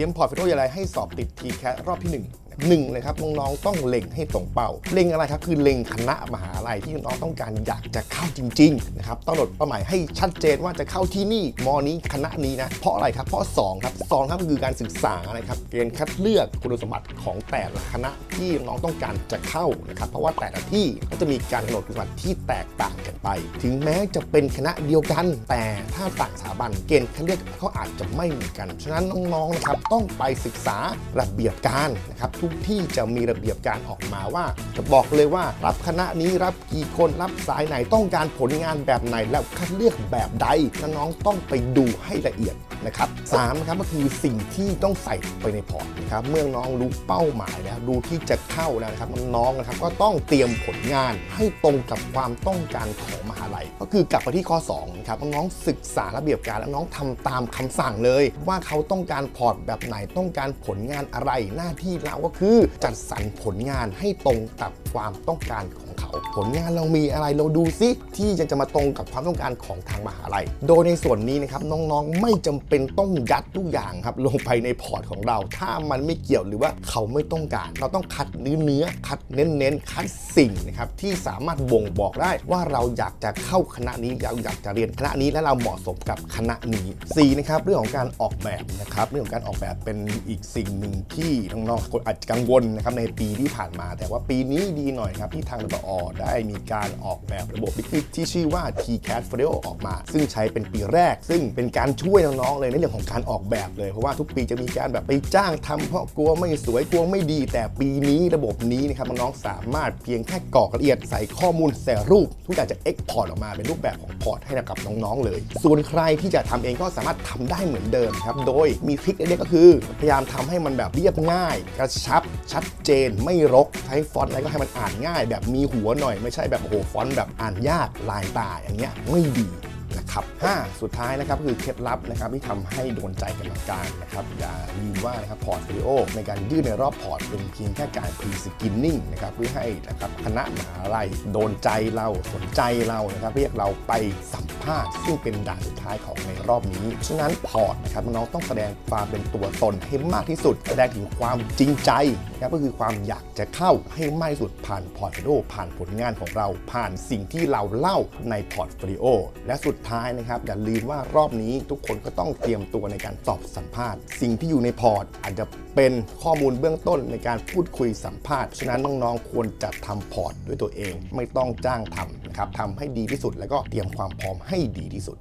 รียมพอร์ตโฟลิโออย่างไรให้สอบติด t c a t รอบที่ 1 หนึ่งเลยครับน้องๆต้องเล็งให้ตรงเป้า เล็งอะไรครับคือเล็งคณะมหาลัยที่น้องต้องการอยากจะเข้าจริงๆนะครับต้องหนดเป้าหมายให้ชัดเจนว่าจะเข้าที่นี่มอนี้คณะนี้นะเพราะอะไรครับเพราะสองครับสองครับคือการศึกษานะครับเกณฑ์คัดเลือกคุณสมบัติของแต่ละคณะที่น้องต้องการจะเข้านะครับเพราะว่าแต่ละที่ก็จะมีการกำหนดคุณสมบัติที่แตกต่างกันไป ถึงแม้จะเป็นคณะเดียวกัน แต่ถ้าต่างสถาบันเกณฑ์คัดเลือกเขาอาจจะไม่เหมือนกัน ฉะนั้นน้องๆนะครับต้องไปศึกษาระเบียบการนะครับทุกที่จะมีระเบียบการออกมาว่า จะบอกเลยว่ารับคณะนี้รับกี่คนรับสายไหนต้องการผลงานแบบไหน แล้วคัดเลือกแบบใดน้องๆต้องไปดูให้ละเอียด นะครับสามนะครับก็คือสิ่งที่ต้องใส่ไปในพอร์ตนะครับเมื่อน้องรู้เป้าหมายแล้วรู้ที่จะเข้าแล้วนะครับน้องนะครับก็ต้องเตรียมผลงานให้ตรงกับความต้องการของมหาลัย ก็คือกลับไปที่ข้อ2นะครับน้องศึกษาระเบียบการแล้วน้องทำตามคำสั่งเลย ว่าเขาต้องการพอร์ตแบบไหนต้องการผลงานอะไรหน้าที่เราก็คือจัดสรรผลงานให้ตรงกับความต้องการของ ผลงานเรามีอะไรเราดูซิที่จะจะมาตรงกับความต้องการของทางมหาลัย โดยในส่วนนี้นะครับน้องๆ ไม่จำเป็นต้องยัดทุกอย่างครับลงไปในพอร์ตของเรา ถ้ามันไม่เกี่ยวหรือว่าเขาไม่ต้องการ เราต้องคัดเนื้อเนื้อคัดเน้นเน้นๆคัดสิ่งนะครับที่สามารถบ่งบอกได้ว่าเราอยากจะเข้าคณะนี้เราอยากจะเรียนคณะนี้และเราเหมาะสมกับคณะนี้สี่นะครับเรื่องของการออกแบบนะครับเรื่องของการออกแบบเป็นอีกสิ่งหนึ่งที่น้องๆคนอาจจะกังวลนะครับในปีที่ผ่านมา แต่ว่าปีนี้ดีหน่อยครับที่ทางรบอได้มีการออกแบบระบบที่ชื่อว่า TCAT f o r o ออกมา ซึ่งใช้เป็นปีแรก ซึ่งเป็นการช่วยน้องๆเลยในเรื่องของการออกแบบเลย เพราะว่าทุกปีจะมีการแบบไปจ้างทำเพราะกลัวไม่สวยกลัวไม่ดี แต่ปีนี้ระบบนี้นะครับน้องๆสามารถเพียงแค่กรอกละเอียดใส่ข้อมูลใส่รูป ทุกอย่างจะ export ออกมาเป็นรูปแบบของพอร์ตให้กับน้องๆเลย ส่วนใครที่จะทำเองก็สามารถทำได้เหมือนเดิมครับโดยมีทริคเล็กๆก็คือ พยายามทำให้มันแบบเรียบง่ายกระชับ ชัดเจนไม่รกใช้ฟอนต์อะไรก็ให้มันอ่านง่าย แบบมีหัวหน่อยไม่ใช่แบบโอ้โหฟอนต์แบบอ่านยากลายตาอย่างเงี้ยไม่ดี ครับ 5 สุดท้ายนะครับคือเคล็ดลับนะครับที่ทำให้โดนใจกรรมการนะครับอย่าลืมว่านะครับพอร์ตโฟลิโอในการยื่นในรอบพอร์ตเป็นเพียงแค่การพรีสกินนิ่งนะครับเพื่อให้นะครับคณะมหาลัยโดนใจเราสนใจเรานะครับเรียกเราไปสัมภาษณ์ซึ่งเป็นด่านสุดท้ายของในรอบนี้ฉะนั้นพอร์ตนะครับน้องต้องแสดงความเป็นตัวตนให้มากที่สุด แสดงถึงความจริงใจนะครับก็คือความอยากจะเข้าให้มากที่สุดผ่านพอร์ตโฟลิโอผ่านผลงานของเราผ่านสิ่งที่เราเล่าในพอร์ตโฟลิโอและสุดท้ายนะครับ อย่าลืมว่ารอบนี้ทุกคนก็ต้องเตรียมตัวในการตอบสัมภาษณ์ สิ่งที่อยู่ในพอร์ต อาจจะเป็นข้อมูลเบื้องต้นในการพูดคุยสัมภาษณ์ฉะนั้นน้องๆควรจะทำพอร์ตด้วยตัวเอง ไม่ต้องจ้างทำนะครับทำให้ดีที่สุด แล้วก็เตรียมความพร้อมให้ดีที่สุด